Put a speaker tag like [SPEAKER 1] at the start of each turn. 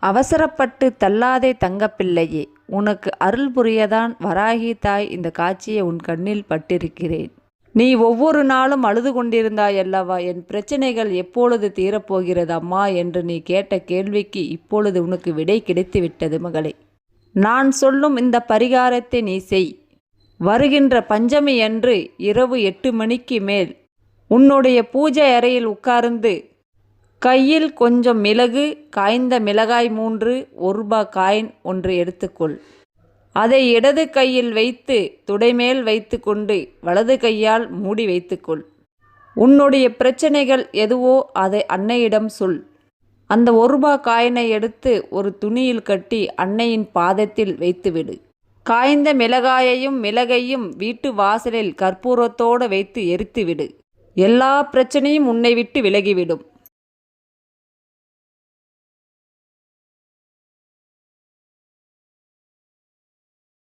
[SPEAKER 1] அவசரப்பட்டு தள்ளாதே தங்கப்பிள்ளையே உனக்கு அருள் புரியதான் வராகி தாய் இந்த காட்சியை உன் கண்ணில் பட்டிருக்கிறேன். நீ ஒவ்வொரு நாளும் அழுது கொண்டிருந்தாய் அல்லவா? என் பிரச்சனைகள் எப்பொழுது தீரப்போகிறது அம்மா என்று நீ கேட்ட கேள்விக்கு இப்பொழுது உனக்கு விடை கிடைத்து விட்டது மகளே. நான் சொல்லும் இந்த பரிகாரத்தை நீ செய். வருகின்ற பஞ்சமி அன்று இரவு எட்டு மணிக்கு மேல் உன்னுடைய பூஜை அறையில் உட்கார்ந்து கையில் கொஞ்சம் மிளகு காய்ந்த மிளகாய் மூன்று ஒரு ரூபா காயின் ஒன்று எடுத்துக்கொள். அதை இடது கையில் வைத்து துடைமேல் வைத்துக்கொண்டு வலது கையால் மூடி வைத்துக்கொள். உன்னுடைய பிரச்சனைகள் எதுவோ அதை அன்னையிடம் சொல். அந்த ஒரு ரூபா காயினை எடுத்து ஒரு துணியில் கட்டி அன்னையின் பாதத்தில் வைத்துவிடு. காய்ந்த மிளகாயையும் மிளகையும் வீட்டு வாசலில் கற்பூரத்தோடு வைத்து எரித்துவிடு. எல்லா பிரச்சனையும் உன்னை விட்டு விலகிவிடும்.